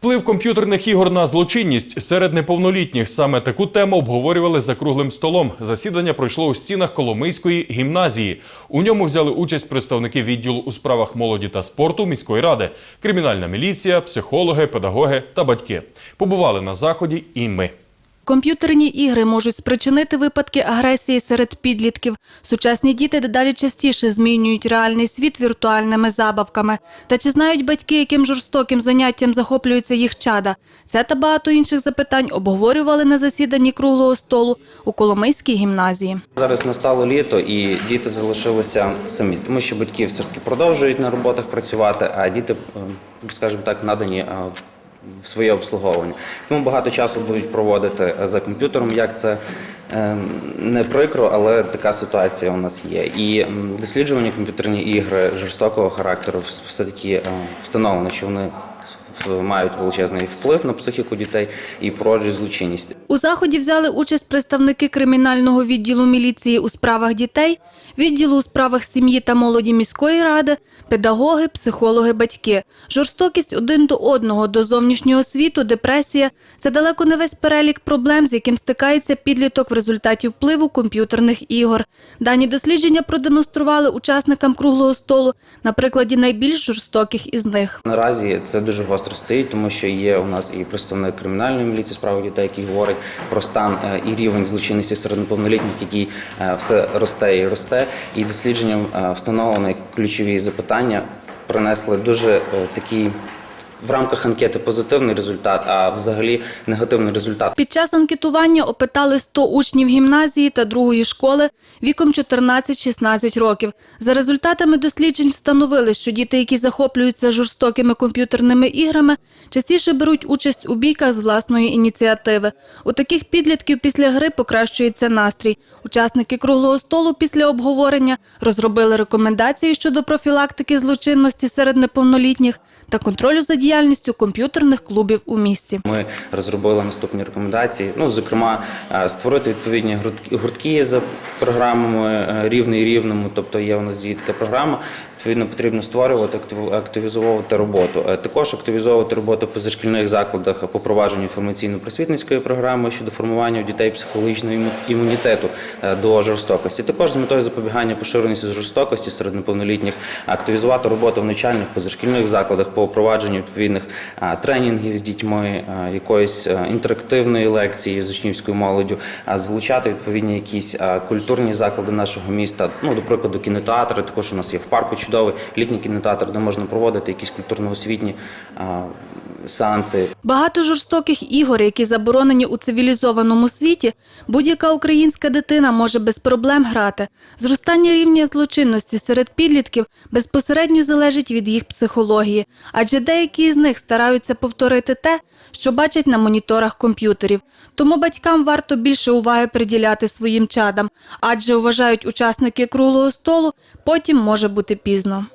Вплив комп'ютерних ігор на злочинність серед неповнолітніх. Саме таку тему обговорювали за круглим столом. Засідання пройшло у стінах Коломийської гімназії. У ньому взяли участь представники відділу у справах молоді та спорту міської ради, кримінальна міліція, психологи, педагоги та батьки. Побували на заході і ми. Комп'ютерні ігри можуть спричинити випадки агресії серед підлітків. Сучасні діти дедалі частіше змінюють реальний світ віртуальними забавками. Та чи знають батьки, яким жорстоким заняттям захоплюються їх чада? Це та багато інших запитань обговорювали на засіданні круглого столу у Коломийській гімназії. Зараз настало літо, і діти залишилися самі, тому що батьки все ж таки продовжують на роботах працювати, а діти, е, скажімо так, надані е, в своє обслуговування. Тому багато часу будуть проводити за комп'ютером. Як це е, не прикро, але така ситуація у нас є. І досліджування комп'ютерні ігри жорстокого характеру все таки встановлено, що вони мають величезний вплив на психіку дітей і породжують злочинність. У заході взяли участь представники кримінального відділу міліції у справах дітей, відділу у справах сім'ї та молоді міської ради, педагоги, психологи, батьки. Жорстокість один до одного, до зовнішнього світу, депресія це далеко не весь перелік проблем, з яким стикається підліток в результаті впливу комп'ютерних ігор. Дані дослідження продемонстрували учасникам круглого столу на прикладі найбільш жорстоких із них. Наразі це дуже гостро стоїть, тому що є у нас і представник кримінальної міліції справи дітей, який говорить про стан е, і рівень злочинності серед неповнолітніх, який е, все росте і росте. І дослідженням е, встановлено ключові запитання, принесли дуже такий в рамках анкети позитивний результат, а взагалі негативний результат. Під час анкетування опитали 100 учнів гімназії та другої школи віком 14-16 років. За результатами досліджень встановили, що діти, які захоплюються жорстокими комп'ютерними іграми, частіше беруть участь у бійках з власної ініціативи. У таких підлітків після гри покращується настрій. Учасники круглого столу після обговорення розробили рекомендації щодо профілактики злочинності серед неповнолітніх та контролю за діяльністю комп'ютерних клубів у місті. Ми розробили наступні рекомендації. Ну, зокрема, е, створити відповідні гуртки- за програмами е, рівний рівному. Тобто є у нас діє програма. Відповідно, потрібно створювати, актив- активізовувати роботу. Е, Також активізовувати роботу в позашкільних закладах по провадженню інформаційно-просвітницької програми щодо формування у дітей психологічного іму- імунітету до жорстокості. Також з метою запобігання поширеності жорстокості серед неповнолітніх активізувати роботу в навчальних позашкільних закладах по впровадженню відповідних тренінгів з дітьми, якоїсь інтерактивної лекції з учнівською молоддю, залучати відповідні якісь культурні заклади нашого міста. Ну, до прикладу, кінотеатри. Також у нас є в парку чудовий літній кінотеатр, де можна проводити якісь культурно-освітні сеанси. Багато жорстоких ігор, які заборонені у цивілізованому світі, будь-яка українська дитина може без проблем грати. Зростання рівня злочинності серед підлітків безпосередньо залежить від їх психології, адже деякі з них стараються повторити те, що бачать на моніторах комп'ютерів. Тому батькам варто більше уваги приділяти своїм чадам, адже вважають учасники круглого столу, потім може бути пізно.